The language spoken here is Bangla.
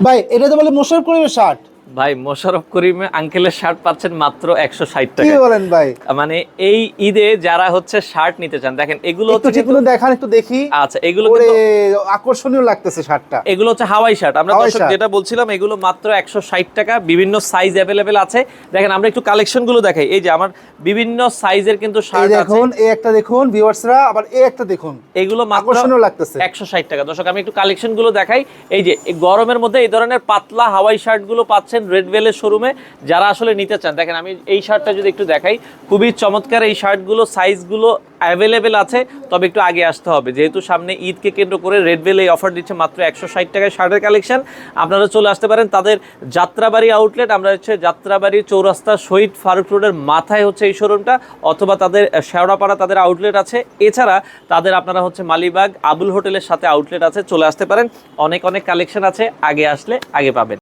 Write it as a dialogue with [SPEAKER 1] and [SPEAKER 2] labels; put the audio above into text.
[SPEAKER 1] ভাই এটা তো বলে মোশারফ করিমের শার্ট
[SPEAKER 2] ভাই মোশাররফ করিমে আঙ্কেলের শার্ট পাচ্ছেন মাত্র একশো ষাট টাকা।
[SPEAKER 1] বলেন ভাই?
[SPEAKER 2] মানে এই ঈদে যারা হচ্ছে শার্ট নিতে চান দেখেন এগুলো হচ্ছে
[SPEAKER 1] যেগুলো দেখান একটু দেখি।
[SPEAKER 2] আচ্ছা এগুলো
[SPEAKER 1] আকর্ষণীয় লাগতেছে শার্টটা
[SPEAKER 2] এগুলো হচ্ছে হাওয়াই শার্ট আমরা দর্শক যেটা বলছিলাম এগুলো মাত্র একশো ষাট টাকা বিভিন্ন সাইজ অ্যাভেলেবেল আছে। দেখেন আমরা একটু কালেকশনগুলো দেখাই। এই যে আমার বিভিন্ন সাইজের কিন্তু শার্ট
[SPEAKER 1] দেখুন এই একটা দেখুন ভিউয়ার্সরা আবার এই একটা দেখুন।
[SPEAKER 2] এগুলো
[SPEAKER 1] আকর্ষণীয় লাগতেছে।
[SPEAKER 2] একশো ষাট টাকা। দর্শক আমি একটু কালেকশনগুলো দেখাই। এই যে গরমের মধ্যে এই ধরনের পাতলা হাওয়াই শার্টগুলো পাচ্ছেন রেড ভেলের শোরুমে যারা আসলে নিতে চান। দেখেন, আমি এই শার্টটা যদি একটু দেখাই, খুবই চমৎকার এই শার্টগুলো সাইজগুলো অ্যাভেলেবেল আছে, তবে একটু আগে আসতে হবে। যেহেতু সামনে ঈদকে কেন্দ্র করে রেড এই অফার দিচ্ছে মাত্র একশো ষাট টাকায় শার্টের কালেকশন আপনারা চলে আসতে পারেন তাদের যাত্রাবাড়ি আউটলেট আমরা হচ্ছে যাত্রাবাড়ি চৌরাস্তা শহীদ ফারুক রোডের মাথায় হচ্ছে এই শোরুমটা অথবা তাদের শেওড়াপাড়া তাদের আউটলেট আছে। এছাড়া তাদের আপনারা হচ্ছে মালিবাগ আবুল হোটেলের সাথে আউটলেট আছে, চলে আসতে পারেন। অনেক অনেক কালেকশন আছে, আগে আসলে আগে পাবেন।